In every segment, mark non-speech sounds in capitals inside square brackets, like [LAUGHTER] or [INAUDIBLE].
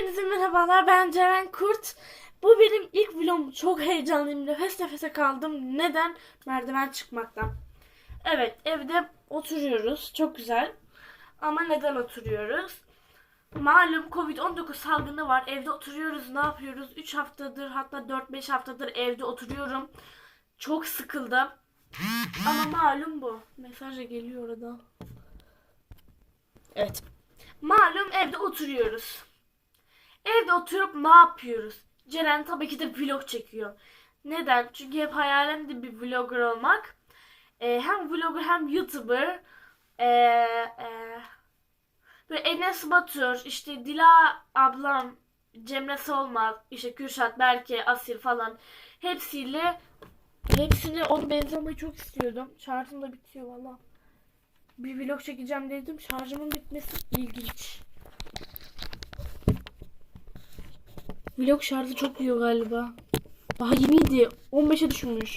Hepinize merhabalar ben Ceren Kurt. Bu benim ilk vlogum. Çok heyecanlıyım. Nefes nefese kaldım. Neden? Merdiven çıkmaktan. Evet evde oturuyoruz. Çok güzel. Ama neden oturuyoruz? Malum Covid-19 salgını var. Evde oturuyoruz. Ne yapıyoruz? 3 haftadır hatta 4-5 haftadır evde oturuyorum. Çok sıkıldım. Ama malum bu. Mesaj geliyor orada. Evet. Malum evde oturuyoruz. Evde oturup ne yapıyoruz? Ceren tabii ki de vlog çekiyor. Neden? Çünkü hep hayalimdi bir vlogger olmak. Ee, hem vlogger hem YouTuber. Ee, e, böyle Enes Batur, işte Dila ablam, Cemre Solmaz, işte Kürşat, Berke, Asil falan hepsiyle hepsine onu benzemeyi çok istiyordum. Şarjım da bitiyor valla. Bir vlog çekeceğim dedim. Şarjımın bitmesi ilginç. Vlog şarjı çok yiyor galiba. Daha yeniydi. 15'e düşmüş.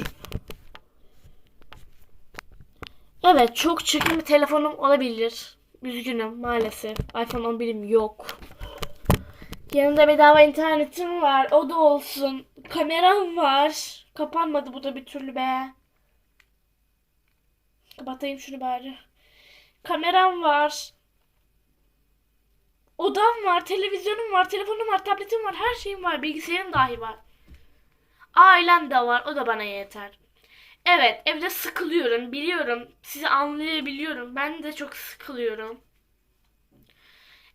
Evet çok çirkin bir telefonum olabilir. Üzgünüm maalesef. iPhone 11'im yok. Yanında bedava internetim var. O da olsun. Kameram var. Kapanmadı bu da bir türlü be. Kapatayım şunu bari. Kameram var. Odam var, televizyonum var, telefonum var, tabletim var, her şeyim var, bilgisayarım dahi var. Ailem de var, o da bana yeter. Evet, evde sıkılıyorum, biliyorum. Sizi anlayabiliyorum. Ben de çok sıkılıyorum.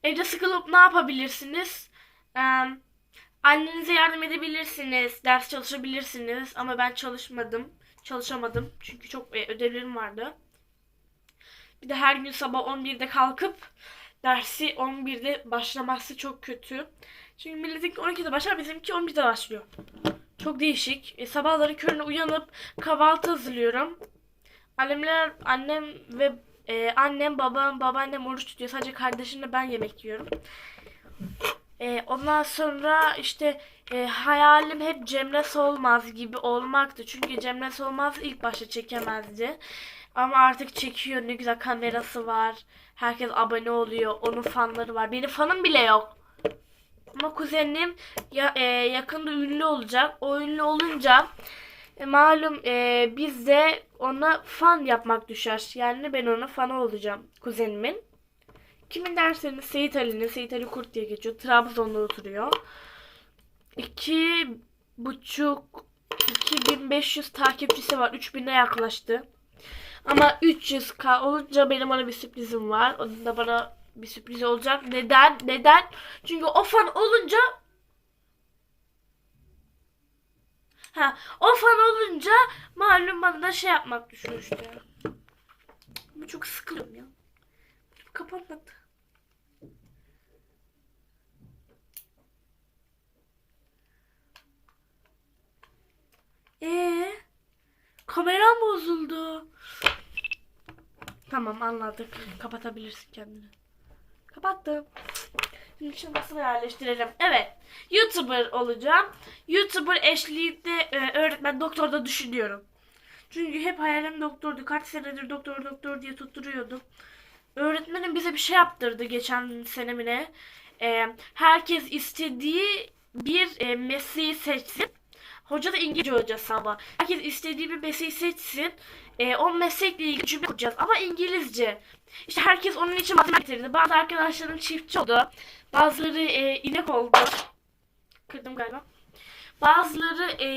Evde sıkılıp ne yapabilirsiniz? Ee, annenize yardım edebilirsiniz, ders çalışabilirsiniz ama ben çalışmadım. Çalışamadım çünkü çok e, ödevlerim vardı. Bir de her gün sabah 11'de kalkıp dersi 11'de başlaması çok kötü. Çünkü milletinki 12'de başlar, bizimki 11'de başlıyor. Çok değişik. E, sabahları körüne uyanıp kahvaltı hazırlıyorum. Annemler, annem ve e, annem, babam, babaannem oruç tutuyor. Sadece kardeşimle ben yemek yiyorum. E, ondan sonra işte e, hayalim hep Cemre Solmaz gibi olmaktı. Çünkü Cemre Solmaz ilk başta çekemezdi. Ama artık çekiyor. Ne güzel kamerası var. Herkes abone oluyor. Onun fanları var. Benim fanım bile yok. Ama kuzenim ya, e, yakında ünlü olacak. O ünlü olunca e, malum e, biz de ona fan yapmak düşer. Yani ben ona fanı olacağım kuzenimin. Kimin derseniz Seyit Ali'nin, Seyit Ali Kurt diye geçiyor. Trabzon'da oturuyor. İki buçuk 2500 takipçisi var. 3000'e yaklaştı. Ama 300k olunca benim ona bir sürprizim var. Onun da bana bir sürpriz olacak. Neden? Neden? Çünkü o fan olunca Ha, o fan olunca malum bana da şey yapmak düşmüştü. Ama çok sıkılıyorum ya. Kapatmadı. Ee, kameram bozuldu. Tamam anladık. Kapatabilirsin kendini. Kapattım. Şimdi şurasını yerleştirelim. Evet. YouTuber olacağım. YouTuber eşliğinde e, öğretmen doktorda düşünüyorum. Çünkü hep hayalim doktordu. Kaç senedir doktor doktor diye tutturuyordum. Öğretmenim bize bir şey yaptırdı geçen senemine. E, herkes istediği bir e, mesleği seçsin. Hoca da İngilizce hocası ama. Herkes istediği bir mesleği seçsin. E, o meslekle ilgili cümle kuracağız ama İngilizce. İşte herkes onun için malzeme getirdi. Bazı arkadaşlarım çiftçi oldu. Bazıları e, inek oldu. Kırdım galiba. Bazıları e,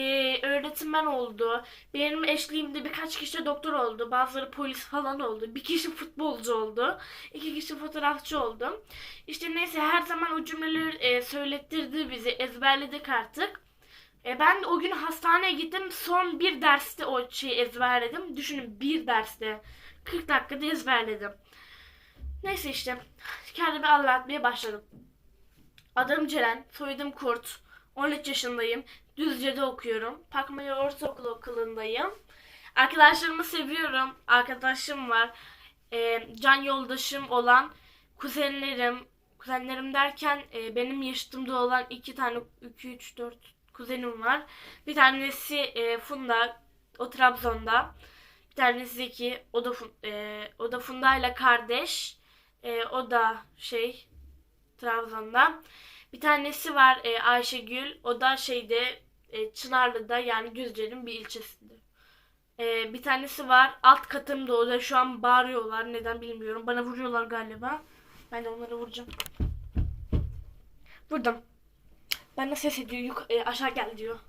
öğretmen oldu. Benim eşliğimde birkaç kişi doktor oldu. Bazıları polis falan oldu. Bir kişi futbolcu oldu. iki kişi fotoğrafçı oldu. İşte neyse her zaman o cümleleri e, söylettirdi bizi. Ezberledik artık. E, ben o gün hastaneye gittim. Son bir derste o şeyi ezberledim. Düşünün bir derste. 40 dakikada ezberledim. Neyse işte. Kendimi anlatmaya başladım. Adım Ceren. Soyadım Kurt. 13 yaşındayım. Düzce'de okuyorum. Pakmaya Ortaokulu okulundayım. Arkadaşlarımı seviyorum. Arkadaşım var. E, can yoldaşım olan kuzenlerim. Kuzenlerim derken e, benim yaşıtımda olan iki tane 2 3 4 kuzenim var. Bir tanesi e, Funda, o Trabzon'da. Bir tanesi Zeki, o da e, o da Funda ile kardeş. E, o da şey Trabzon'da. Bir tanesi var e, Ayşegül. O da şeyde e, Çınarlı'da yani Düzce'nin bir ilçesinde. E, bir tanesi var alt katımda o da şu an bağırıyorlar. Neden bilmiyorum. Bana vuruyorlar galiba. Ben de onlara vuracağım. Vurdum. De ses ediyor. Yuk e, aşağı gel diyor.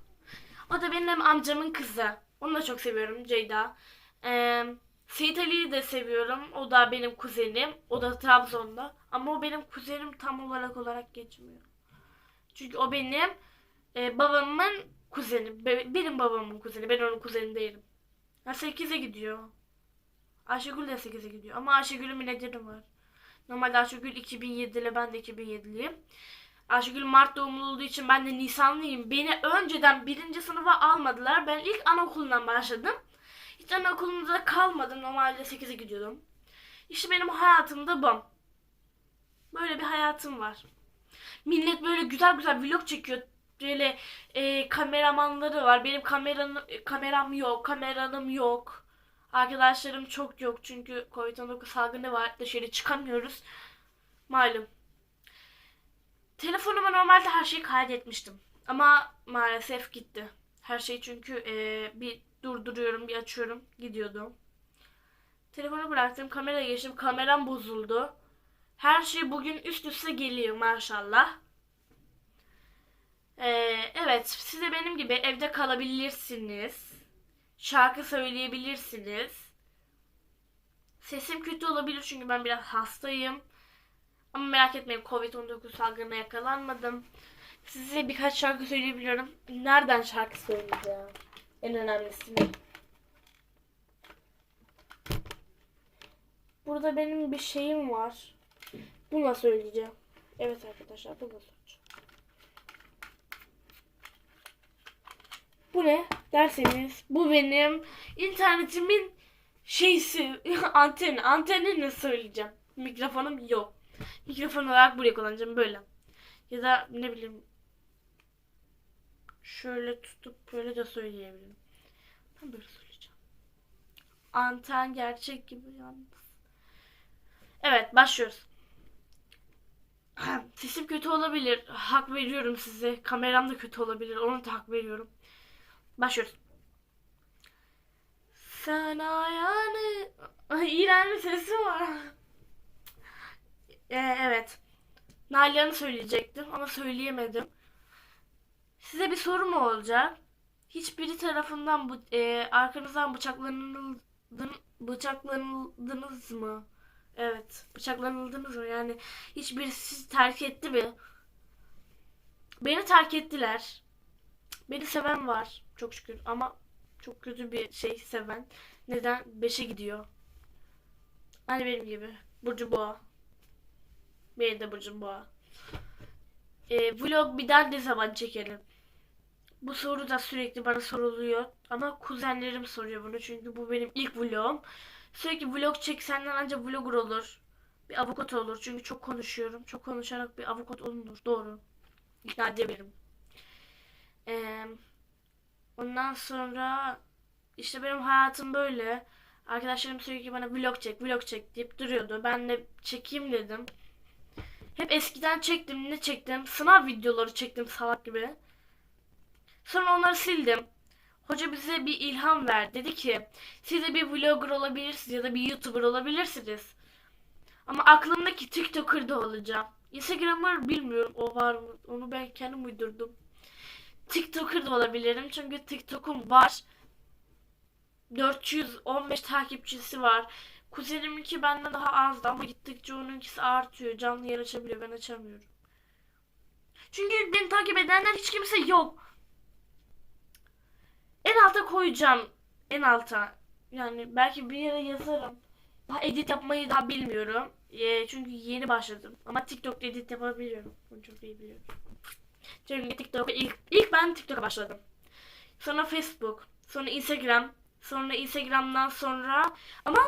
O da benim amcamın kızı. Onu da çok seviyorum Ceyda. Ee, Seyit Ali'yi de seviyorum. O da benim kuzenim. O da Trabzon'da. Ama o benim kuzenim tam olarak olarak geçmiyor. Çünkü o benim e, babamın kuzeni. Be- benim babamın kuzeni. Ben onun kuzeni değilim. Ya 8'e gidiyor. Ayşegül de 8'e gidiyor. Ama Ayşegül'ün bir nedeni var. Normalde Ayşegül 2007'li ben de 2007'liyim. Ayşegül Mart doğumlu olduğu için ben de Nisanlıyım. Beni önceden birinci sınıfa almadılar. Ben ilk anaokulundan başladım. Hiç anaokulunda kalmadım. Normalde 8'e gidiyordum. İşte benim hayatımda bu. Böyle bir hayatım var. Millet böyle güzel güzel vlog çekiyor. Böyle e, kameramanları var. Benim kameram, kameram yok. Kameranım yok. Arkadaşlarım çok yok. Çünkü Covid-19 salgını var. Dışarı çıkamıyoruz. Malum. Telefonuma normalde her şeyi kaydetmiştim. Ama maalesef gitti. Her şey çünkü e, bir durduruyorum, bir açıyorum. Gidiyordu. Telefonu bıraktım, kameraya geçtim. Kameram bozuldu. Her şey bugün üst üste geliyor maşallah. E, evet, siz de benim gibi evde kalabilirsiniz. Şarkı söyleyebilirsiniz. Sesim kötü olabilir çünkü ben biraz hastayım. Ama merak etmeyin Covid-19 salgınına yakalanmadım. Size birkaç şarkı söyleyebiliyorum. Nereden şarkı söyleyeceğim? En önemlisini. Burada benim bir şeyim var. Bununla söyleyeceğim. Evet arkadaşlar bununla söyleyeceğim. Bu ne derseniz bu benim internetimin şeysi [LAUGHS] anteni. Antenini söyleyeceğim. Mikrofonum yok. Mikrofon olarak buraya kullanacağım böyle. Ya da ne bileyim şöyle tutup böyle de söyleyebilirim. Ben böyle söyleyeceğim. Anten gerçek gibi yalnız. Evet başlıyoruz. [CLEARS THROAT] Sesim kötü olabilir. Hak veriyorum size. Kameram da kötü olabilir. Onu da hak veriyorum. Başlıyoruz. Sana yani... Ay, iğrenç bir sesi var. Ee, evet. Nalan'ı söyleyecektim ama söyleyemedim. Size bir sorum olacak. Hiçbiri tarafından bu e, arkanızdan bıçaklanıldın, bıçaklanıldınız mı? Evet, bıçaklanıldınız mı? Yani hiçbiri sizi terk etti mi? Beni terk ettiler. Beni seven var çok şükür ama çok kötü bir şey seven. Neden? Beşe gidiyor. Hani benim gibi. Burcu Boğa. Benim de burcum boğa. Ee, vlog bir daha ne zaman çekelim? Bu soru da sürekli bana soruluyor. Ama kuzenlerim soruyor bunu çünkü bu benim ilk vlogum. Sürekli vlog çek senden ancak vlogger olur. Bir avukat olur çünkü çok konuşuyorum. Çok konuşarak bir avukat olunur. Doğru. İkna edebilirim. Ee, ondan sonra işte benim hayatım böyle. Arkadaşlarım sürekli bana vlog çek, vlog çek deyip duruyordu. Ben de çekeyim dedim. Hep eskiden çektim. Ne çektim? Sınav videoları çektim salak gibi. Sonra onları sildim. Hoca bize bir ilham verdi. Dedi ki siz de bir vlogger olabilirsiniz ya da bir youtuber olabilirsiniz. Ama aklımdaki TikToker da olacağım. Instagram'ı bilmiyorum o var mı? Onu ben kendim uydurdum. TikToker da olabilirim çünkü TikTok'um var. 415 takipçisi var. Kuzeniminki benden daha azdı ama gittikçe onunkisi artıyor. Canlı yer açabiliyor. Ben açamıyorum. Çünkü beni takip edenler hiç kimse yok. En alta koyacağım. En alta. Yani belki bir yere yazarım. Daha edit yapmayı daha bilmiyorum. E, çünkü yeni başladım. Ama TikTok'ta edit yapabiliyorum. Bunu çok iyi biliyorum. Çünkü TikTok'a ilk, ilk ben TikTok'a başladım. Sonra Facebook. Sonra Instagram. Sonra Instagram'dan sonra ama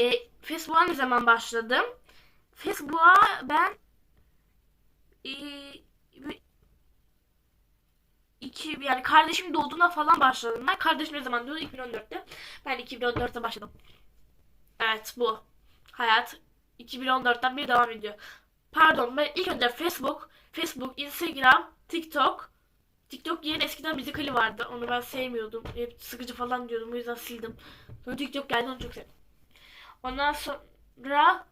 e, Facebook'a ne zaman başladım? Facebook'a ben e, iki yani kardeşim doğduğunda falan başladım. Ben kardeşim ne zaman doğdu? 2014'te. Ben 2014'te başladım. Evet bu. Hayat 2014'ten beri devam ediyor. pardon ben ilk önce Facebook, Facebook, Instagram, TikTok. TikTok yerine eskiden müzikali vardı. Onu ben sevmiyordum. Hep sıkıcı falan diyordum. O yüzden sildim. Sonra TikTok geldi onu çok sevdim. Ondan sonra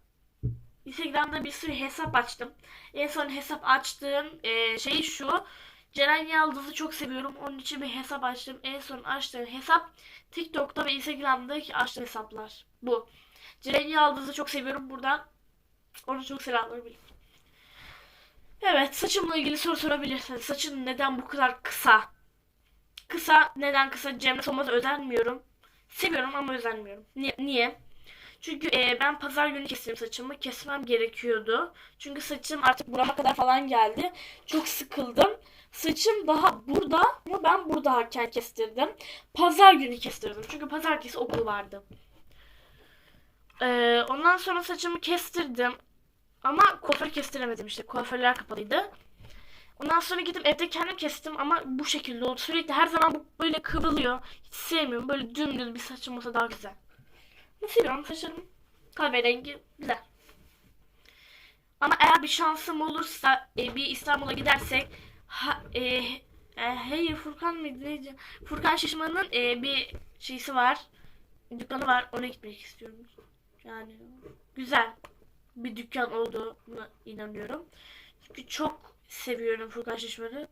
Instagram'da bir sürü hesap açtım. En son hesap açtığım e, şey şu. Ceren Yaldız'ı çok seviyorum. Onun için bir hesap açtım. En son açtığım hesap TikTok'ta ve Instagram'daki açtığım hesaplar. Bu. Ceren Yaldız'ı çok seviyorum buradan. Onu çok selamlar biliyorum. Evet, saçımla ilgili soru sorabilirsiniz. Saçın neden bu kadar kısa? Kısa, neden kısa? Cemre Solmaz'a özenmiyorum. Seviyorum ama özenmiyorum. Niye? Niye? Çünkü e, ben pazar günü kestim saçımı. Kesmem gerekiyordu. Çünkü saçım artık burama kadar falan geldi. Çok sıkıldım. Saçım daha burada ama ben buradayken kestirdim. Pazar günü kestirdim. Çünkü pazartesi okul vardı. E, ondan sonra saçımı kestirdim. Ama kuaför kestiremedim işte. Kuaförler kapalıydı. Ondan sonra gidip evde kendim kestim ama bu şekilde oldu. Sürekli her zaman böyle kıvrılıyor. Hiç sevmiyorum. Böyle dümdüz bir saçım olsa daha güzel. Seviyorum saçım kahverengi güzel. Ama eğer bir şansım olursa e, bir İstanbul'a gidersek ha, e, e, hayır Furkan mıydı neydi? Furkan Şişman'ın e, bir şeysi var. Dükkanı var. Ona gitmek istiyorum. Yani güzel bir dükkan olduğuna inanıyorum. Çünkü çok seviyorum Furkan Şişman'ı.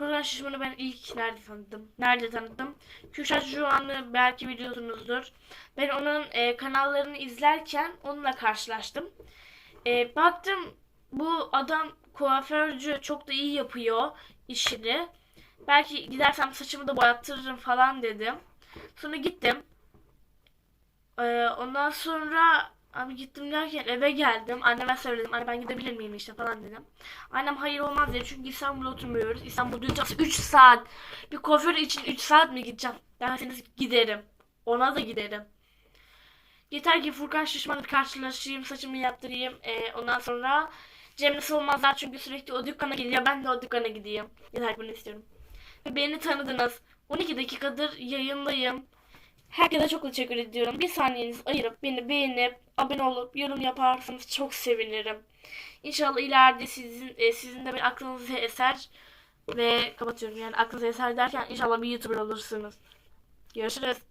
Furkan Şişman'ı ben ilk nerede tanıdım? Nerede tanıdım? Kürşat Juan'ı belki biliyorsunuzdur. Ben onun e, kanallarını izlerken onunla karşılaştım. E, baktım bu adam kuaförcü çok da iyi yapıyor işini. Belki gidersem saçımı da boyattırırım falan dedim. Sonra gittim. E, ondan sonra Abi gittim derken eve geldim. Anneme söyledim. Anne ben gidebilir miyim işte falan dedim. Annem hayır olmaz dedi. Çünkü İstanbul'da oturmuyoruz. İstanbul'da gideceğiz 3 saat. Bir kuaför için 3 saat mi gideceğim? Derseniz giderim. Ona da giderim. Yeter ki Furkan Şişman'la karşılaşayım. Saçımı yaptırayım. Ee, ondan sonra Cemre Solmazlar çünkü sürekli o dükkana gidiyor. Ben de o dükkana gideyim. Yeter bunu istiyorum. Ve beni tanıdınız. 12 dakikadır yayındayım. Herkese çok teşekkür ediyorum. Bir saniyenizi ayırıp beni beğenip abone olup yorum yaparsanız çok sevinirim. İnşallah ileride sizin e, sizin de bir aklınıza eser ve kapatıyorum yani aklınıza eser derken inşallah bir YouTuber olursunuz. Görüşürüz.